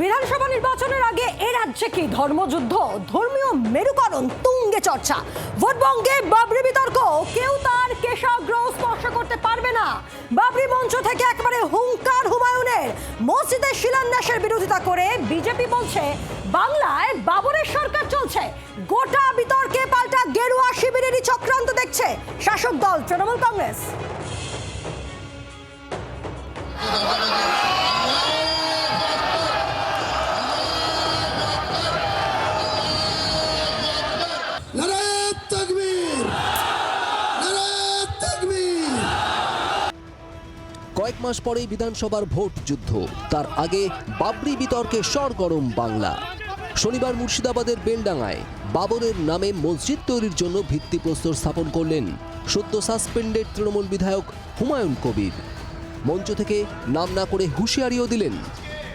বিধানসভা নির্বাচনের আগে এ রাজ্যে কি ধর্মযুদ্ধ, ধর্মীয় মেরুকরণ, তুঙ্গে চর্চা, ভোটবঙ্গে বাবরি বিতর্ক? কেউ তার কেশাগ্রহ স্পর্শ করতে পারবে না। বাবরি মঞ্চ থেকে একেবারে হুঙ্কার হুমায়ুনের মসজিদের শিলান্যাসের বিরোধিতা করে বিজেপি বলছে, বাংলায় বাবরের সরকার চলছে। গোটা বিতর্কে পাল্টা গেরুয়া শিবিরেরই চক্রান্ত দেখছে শাসক দল তৃণমূল কংগ্রেস। কয়েক মাস পরেই বিধানসভার ভোট যুদ্ধ তার আগে বাবরি বিতর্কে সরগরম বাংলা শনিবার মুর্শিদাবাদের বেলডাঙ্গায় বাবরের নামে মসজিদ তৈরির জন্য ভিত্তিপ্রস্তর স্থাপন করলেন সদ্য সাসপেন্ডেড তৃণমূল বিধায়ক হুমায়ুন কবির মঞ্চ থেকে নাম না করে হুঁশিয়ারিও দিলেন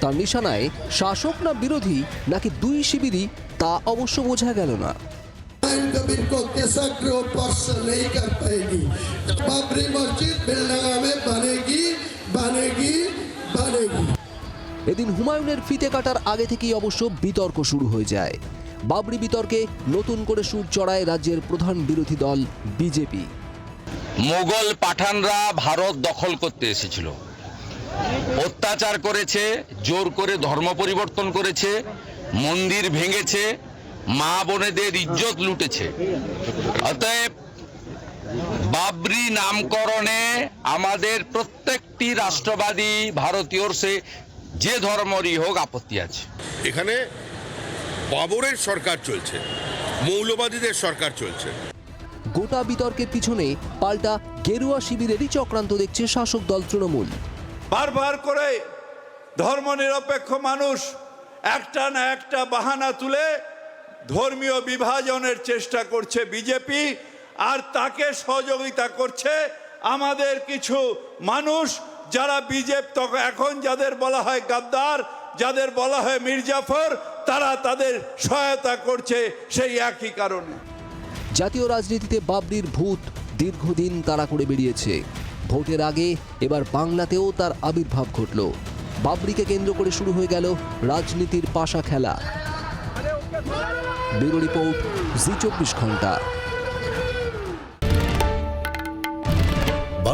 তার নিশানায় শাসক না বিরোধী নাকি দুই শিবিরই তা অবশ্য বোঝা গেল না नारायण कबीर को केसाग्रह स्पर्श नहीं कर पाएगी बाबरी मस्जिद बेलडंगा में बनेगी बनेगी बनेगी এদিন হুমায়ুনের ফিতে কাটার আগে থেকেই অবশ্য বিতর্ক শুরু হয়ে যায়। বাবরি বিতর্কে নতুন করে সুর চড়ায় রাজ্যের প্রধান বিরোধী দল বিজেপি। মোগল পাঠানরা ভারত দখল করতে এসেছিল। অত্যাচার করেছে, জোর করে ধর্ম পরিবর্তন করেছে, মন্দির ভেঙেছে, মা বোনেদের ইজ্জত লুটেছে। অতএব বাবরি নামকরণে আমাদের প্রত্যেকটি রাষ্ট্রবাদী ভারতীয়র সে যে ধর্মরই হোক আপত্তি আছে। এখানে বাবরের সরকার চলছে মৌলবাদীদের সরকার চলছে। গোটা বিতর্কের পিছনে পাল্টা গেরুয়া শিবিরেরই চক্রান্ত দেখছে শাসক দল তৃণমূল। বারবার করে ধর্মনিরপেক্ষ মানুষ একটা না একটা বাহানা তুলে ধর্মীয় বিভাজনের চেষ্টা করছে বিজেপি আর তাকে সহযোগিতা করছে আমাদের কিছু মানুষ যারা বিজেপি তখন এখন যাদের বলা হয় গাদ্দার, যাদের বলা হয় মির্জাফর, তারা তাদের সহায়তা করছে সেই একই কারণে। জাতীয় রাজনীতিতে বাবরির ভূত দীর্ঘদিন তারা করে বেরিয়েছে। ভোটের আগে এবার বাংলাতেও তার আবির্ভাব ঘটল। বাবরিকে কেন্দ্র করে শুরু হয়ে গেল রাজনীতির পাশা খেলা। ব্যুরো রিপোর্ট, জি চব্বিশ ঘণ্টা